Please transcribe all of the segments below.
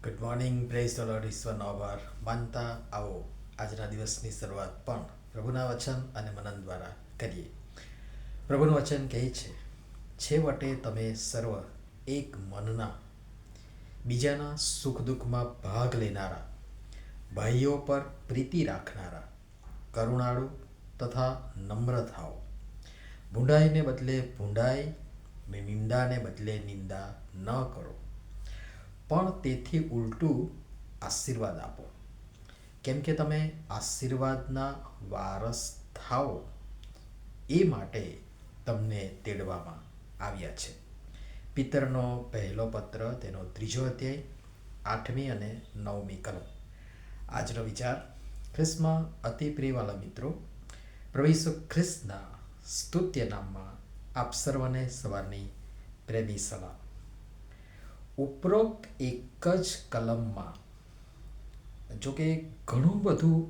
Good morning praise the lord ઈશ્વરનો આભાર માનતા આવો આજના દિવસની શરૂઆત પણ પ્રભુના વચન અને મનન દ્વારા કરીએ પ્રભુનું વચન કહે છે છેવટે તમે સર્વ એક મનના બીજાના સુખ દુઃખમાં ભાગ લેનારા ભાઈઓ પર પ્રીતિ રાખનારા કરુણાળુ તથા નમ્ર થાઓ ભૂંડાઈને બદલે ભૂંડાઈ ને નિંદાને બદલે નિંદા ન કરો પણ તેથી ઉલટું આશીર્વાદ આપો. કેમ કે તમે આશીર્વાદના વારસ થાઓ, એ માટે તમને તેડવામાં આવ્યા છે. પિતરનો પહેલો પત્ર, તેનો ત્રીજો અધ્યાય, આઠમી અને નવમી કલમ. આજનો વિચાર, ખ્રિસ્તમાં અતિ પ્રિયવાલા મિત્રો, પ્રભુ ખ્રિસ્તના સ્તુત્ય નામમાં આપ સર્વને સવારની પ્રેમી સલાહ ઉપરોક્ત એક જ કલમમાં. જોકે ઘણું બધું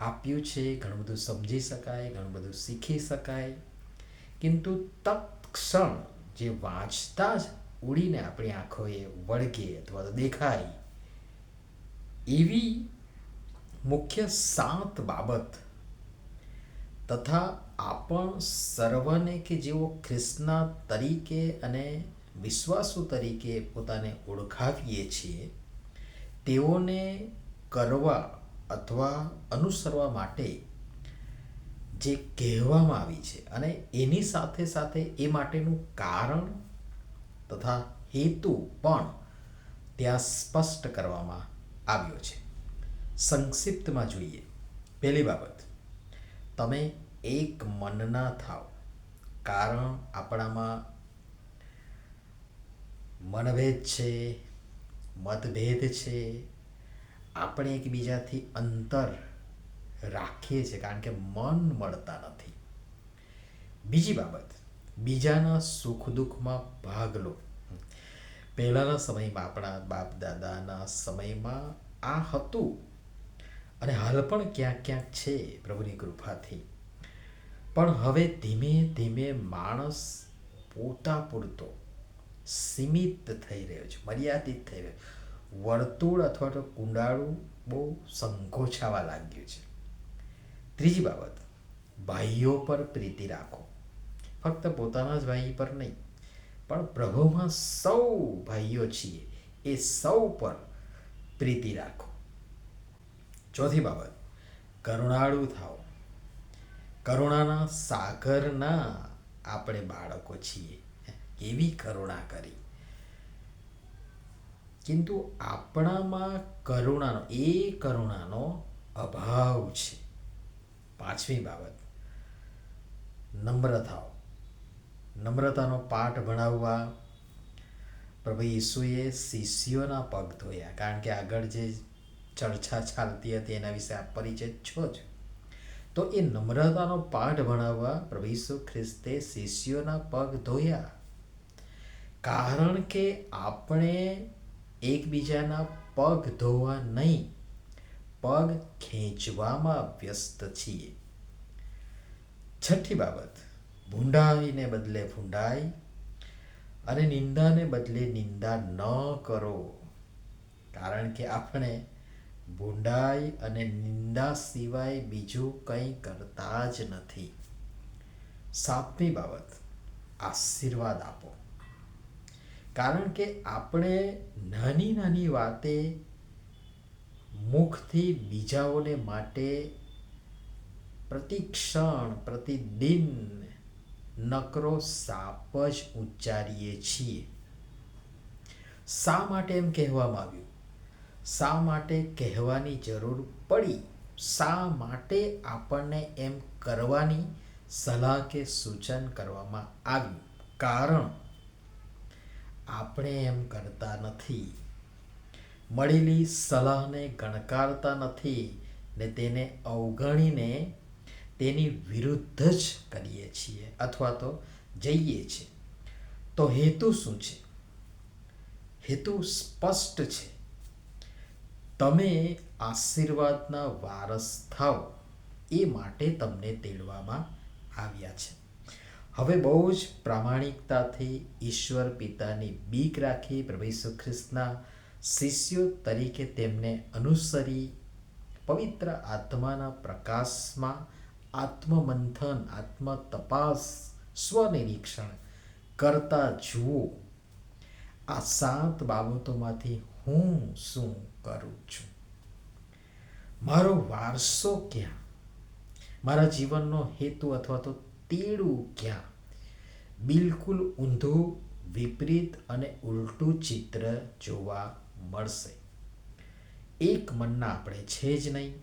આપ્યું છે, ઘણું બધું સમજી શકાય, ઘણું બધું શીખી શકાય. કિંતુ તત્ક્ષણ જે વાંચતા જ ઉડીને આપણી આંખોએ વળગે અથવા તો દેખાય, એવી મુખ્ય સાત બાબત તથા આપણ સર્વને કે જેઓ ખ્રિસ્તના તરીકે અને વિશ્વાસુ તરીકે પોતાને ઓળખાવીએ છીએ, તેઓને કરવા અથવા અનુસરવા માટે જે કહેવામાં આવી છે અને એની સાથે સાથે એ માટેનું કારણ તથા હેતુ પણ ત્યાં સ્પષ્ટ કરવામાં આવ્યો છે. સંક્ષિપ્તમાં જોઈએ. પહેલી બાબત, તમે એક મનના થાવ. કારણ આપણામાં મનભેદ છે, મતભેદ છે. આપણે એકબીજાથી અંતર રાખીએ છીએ કારણ કે મન મળતા નથી. બીજી બાબત, બીજાના સુખ દુઃખમાં ભાગ લો. પહેલાંના સમયમાં આપણા બાપ દાદાના સમયમાં આ હતું. અને હાલ પણ ક્યાંક ક્યાંક છે પ્રભુની કૃપાથી. પણ હવે ધીમે ધીમે માણસ પોતા પૂરતો સીમિત થઈ રહ્યો છે, મર્યાદિત થઈ રહ્યો વર્તુળ અથવા તો કુંડાળું બહુ સંકોચાવા લાગ્યું છે. ત્રીજી બાબત, ભાઈઓ પર પ્રીતિ રાખો. ફક્ત પોતાના જ ભાઈ પર નહીં, પણ પ્રભુમાં સૌ ભાઈઓ છીએ, એ સૌ પર પ્રીતિ રાખો. ચોથી બાબત, કરુણાળુ થાઓ. કરુણાના સાગરના આપણે બાળકો છીએ. કેવી કરુણા કરી. કિંતુ આપણામાં કરુણાનો, એ કરુણાનો અભાવ છે. પાંચમી બાબત. નમ્રતાઓ. નમ્રતાનો પાઠ ભણાવવા. પ્રભુ ઈસુએ શિષ્યોના પગ ધોયા. કારણ કે આગળ જે ચર્ચા ચાલતી હતી એના વિશે આપ પરિચિત છો જ. તો એ નમ્રતાનો પાઠ ભણાવવા પ્રભુ ઈસુ ખ્રિસ્તે શિષ્યોના પગ ધોયા. કારણ કે આપણે એકબીજાના પગ ધોવા નહીં, પગ ખેંચવામાં વ્યસ્ત છીએ. છઠ્ઠી બાબત ભૂંડાઈને બદલે ભૂંડાઈ અને નિંદાને બદલે નિંદા ન કરો. કારણ કે આપણે ભૂંડાઈ અને નિંદા સિવાય બીજું કંઈ કરતા જ નથી. સાતમી બાબત, આશીર્વાદ આપો. કારણ કે આપણે નાની નાની વાતે મુખથી બીજાઓને માટે પ્રતિક્ષણ, પ્રતિદિન નકરો સાપ જ ઉચ્ચારીએ છીએ. શા માટે એમ કહેવામાં આવ્યું? શા માટે કહેવાની જરૂર પડી? શા માટે આપણને એમ કરવાની સલાહ કે સૂચન કરવામાં આવ્યું? કારણ આપણે એમ કરતા નથી. મળેલી સલાહને ગણકારતા નથી ને તેને અવગણીને તેની વિરુદ્ધ જ કરીએ છીએ અથવા તો જઈએ છીએ. તો હેતુ શું છે? હેતુ સ્પષ્ટ છે. તમે આશીર્વાદના વારસ થાઓ એ માટે તમને તેડવામાં આવ્યા છે. હવે બહુ જ પ્રામાણિકતાથી ઈશ્વર પિતાની બીક રાખી પ્રભુ ઈસુ ખ્રિસ્તના શિષ્યો તરીકે તેમને અનુસરી પવિત્ર આત્માના પ્રકાશમાં આત્મમંથન આત્મ તપાસ સ્વનિરીક્ષણ કરતા જુઓ. આ સાત બાબતોમાંથી હું શું કરું છું? મારો વારસો ક્યાં? મારા જીવનનો હેતુ અથવા તો તેડું ક્યાં? બિલકુલ ઊંધું, વિપરીત અને ઉલટું ચિત્ર જોવા મળશે. એક મનના આપણે છે જ નહીં.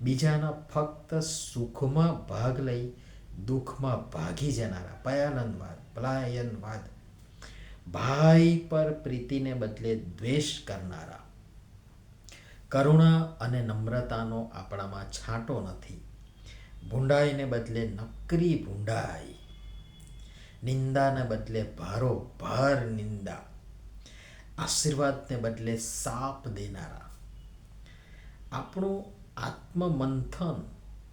બીજાના ફક્ત સુખમાં ભાગ લઈ, દુઃખમાં ભાગી જનારા. પયાનંદવાદ, પલાયનવાદ. ભાઈ પર પ્રીતિને બદલે દ્વેષ કરનારા. કરુણા અને નમ્રતાનો આપણામાં છાંટો નથી. ભૂંડાઈને બદલે નકરી ભૂંડાઈ. નિંદાને બદલે ભારો ભાર નિંદા. આશીર્વાદને બદલે સાપ દેનારા. આપણું આત્મમંથન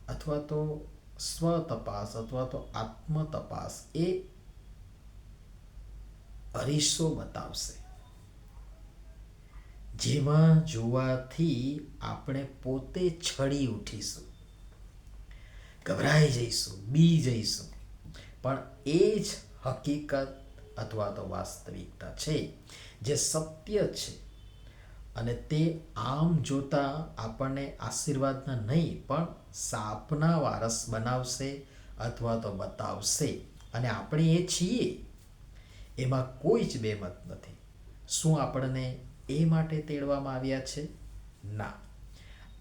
અથવા તો સ્વતપાસ અથવા તો આત્મતપાસ એ અરીસો બતાવશે. જેમાં જોવાથી આપણે પોતે છડી ઉઠીશું. ગભરાઈ જઈશું, બી જઈશું. પણ એ જ હકીકત અથવા તો વાસ્તવિકતા છે, જે સત્ય છે. અને તે આમ જોતા આપણને આશીર્વાદના નહીં, પણ સાપના વારસ બનાવશે અથવા તો બતાવશે. અને આપણે એ છીએ. એમાં કોઈ જ બેમત નથી. શું આપણને એ માટે તેડવામાં આવ્યા છે? ના.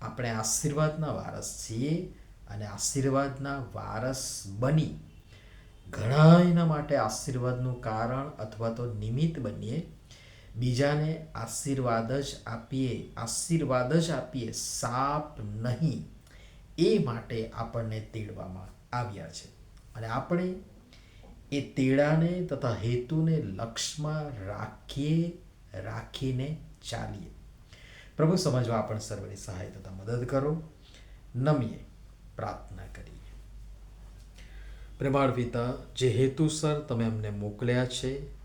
આપણે આશીર્વાદના વારસ છીએ અને આશીર્વાદના વારસ બની ઘણા એના માટે આશીર્વાદનું કારણ અથવા તો નિમિત્ત બનીએ, બીજાને આશીર્વાદ જ આપીએ, આશીર્વાદ જ આપીએ, સાપ નહીં, એ માટે આપણને તેડવામાં આવ્યા છે. અને આપણે એ તેડાને તથા હેતુને લક્ષમાં રાખીએ, રાખીને ચાલીએ. પ્રભુ, સમજવા આપણને સર્વની સહાય તથા મદદ કરો. નમીએ પ્રાર્થના કરીએ. પ્રેમાળ પિતા, જે હેતુસર તમે અમને મોકલ્યા છે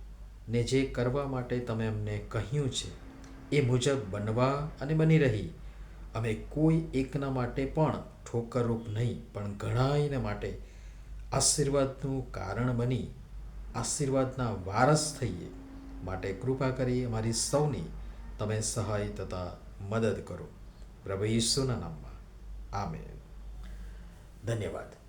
ને જે કરવા માટે તમે અમને કહ્યું છે, એ મુજબ બનવા અને બની રહી. અમે કોઈ એકના માટે પણ ઠોકરરૂપ નહીં, પણ ઘણાઈને માટે આશીર્વાદનું કારણ બની, આશીર્વાદના વારસ થઈએ માટે કૃપા કરી અમારી સૌની. તમે સહાય તથા મદદ કરો. પ્રભુ ઈસુના નામમાં. આમે ધન્યવાદ.